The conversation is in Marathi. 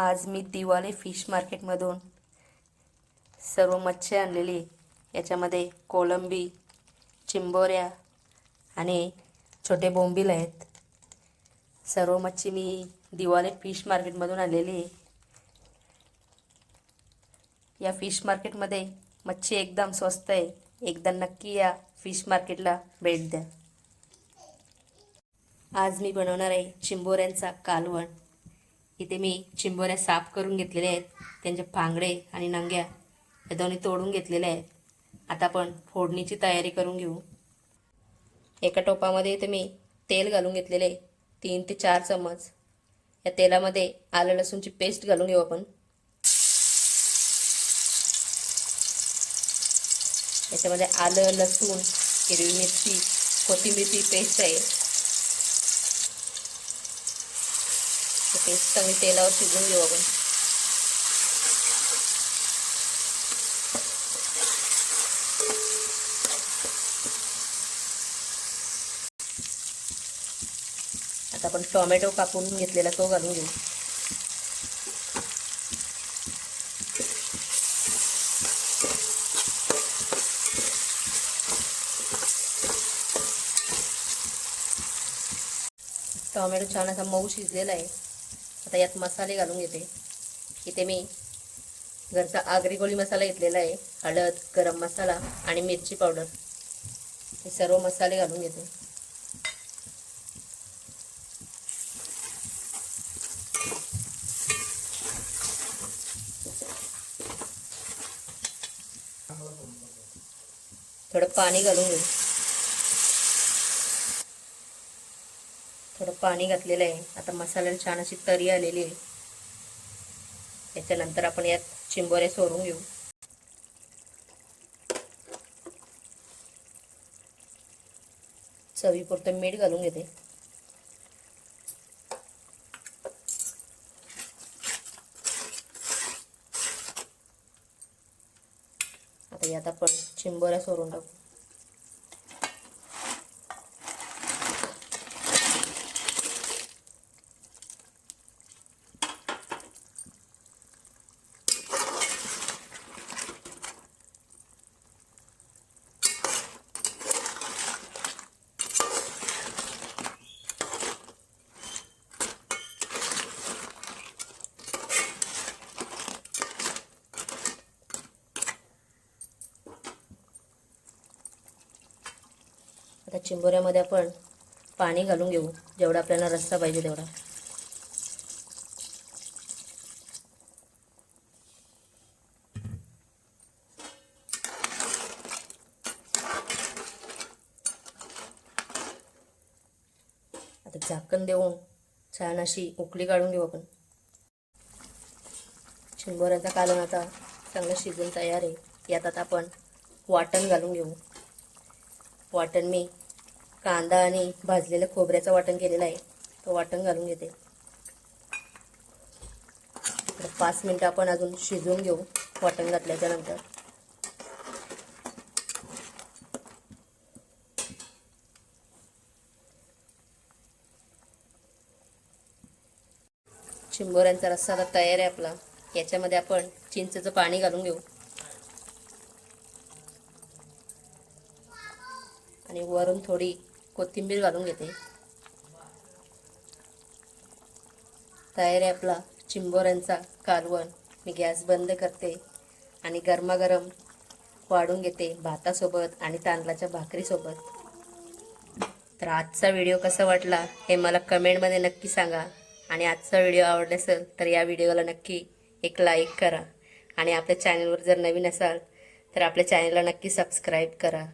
आज मी दिवाले फिश मार्केटमधून सर्व मच्छी आणलेली आहे. याच्यामध्ये कोलंबी चिंबोऱ्या आणि छोटे बोंबील आहेत. सर्व मच्छी मी दिवाले फिश मार्केटमधून आणलेली आहे. या फिश मार्केटमध्ये मच्छी एकदम स्वस्त आहे. एकदा नक्की या फिश मार्केटला भेट द्या. आज मी बनवणार आहे चिंबोऱ्यांचा कालवण. इथे मी चिंबोऱ्या साफ करून घेतलेल्या आहेत. त्यांचे फांगडे आणि नंग्या या दोन्ही तोडून घेतलेल्या आहेत. आता आपण फोडणीची तयारी करून घेऊ. एका टोपामध्ये इथे मी तेल घालून घेतलेले आहे तीन ते चार चमच या तेलामध्ये आलं लसूणची पेस्ट घालून घेऊ आपण. याच्यामध्ये आलं लसूण हिरवी मिरची कोथिंबीरची पेस्ट आहे. ते पेस्ट तेलावर शिजवून घेऊ आपण. आता आपण टोमॅटो कापून घेतलेला तो घालून घेऊ. टोमॅटो छान असा मऊ शिजलेला आहे. आता यात मसाले घालून घेते. इथे मी घरचा आगरी गोळी मसाला घेतलेला आहे. हळद गरम मसाला आणि मिरची पावडर. हे सर्व मसाले घालून घेते. थोडं पाणी घालून घेऊ. थोडं पाणी घातलेलं आहे. आता मसाल्याला छान अशी तरी आलेली आहे. त्याच्यानंतर आपण यात चिंबोऱ्या सोडून घेऊ. चवीपुरतं मीठ घालून घेते. आता यात आपण चिंबोऱ्या सोडून टाकू. आता चिंबोऱ्यामध्ये आपण पाणी घालून घेऊ. जेवढा आपल्याला रस्सा पाहिजे तेवढा. आता झाकण देऊन छान अशी उकळी काढून घेऊ आपण. चिंबोऱ्याचा कालवण आता चांगलं शिजून तयार आहे. यात आता आपण वाटण घालून घेऊ. वाटण मी कांदा आणि भाजलेलं खोबऱ्याचं वाटण केलेलं आहे. तो वाटण घालून घेते. पाच मिनटं आपण अजून शिजवून घेऊ वाटण घातल्याच्या नंतर. चिंबोऱ्यांचा रस्सा आता तयार आहे आपला. याच्यामध्ये आपण चिंचेचं पाणी घालून घेऊ. आणि वरून थोडी कोथिंबीर घालून घेते. तयार आहे आपला चिंबोऱ्यांचा कालवण मी गॅस बंद करते आणि गरमागरम वाढून घेते भातासोबत आणि तांदळाच्या भाकरीसोबत. तर आजचा व्हिडिओ कसा वाटला हे मला कमेंटमध्ये नक्की सांगा. आणि आजचा व्हिडिओ आवडला असेल तर या व्हिडिओला नक्की एक लाईक करा. आणि आपल्या चॅनलवर जर नवीन असाल तर आपल्या चॅनलला नक्की सबस्क्राईब करा.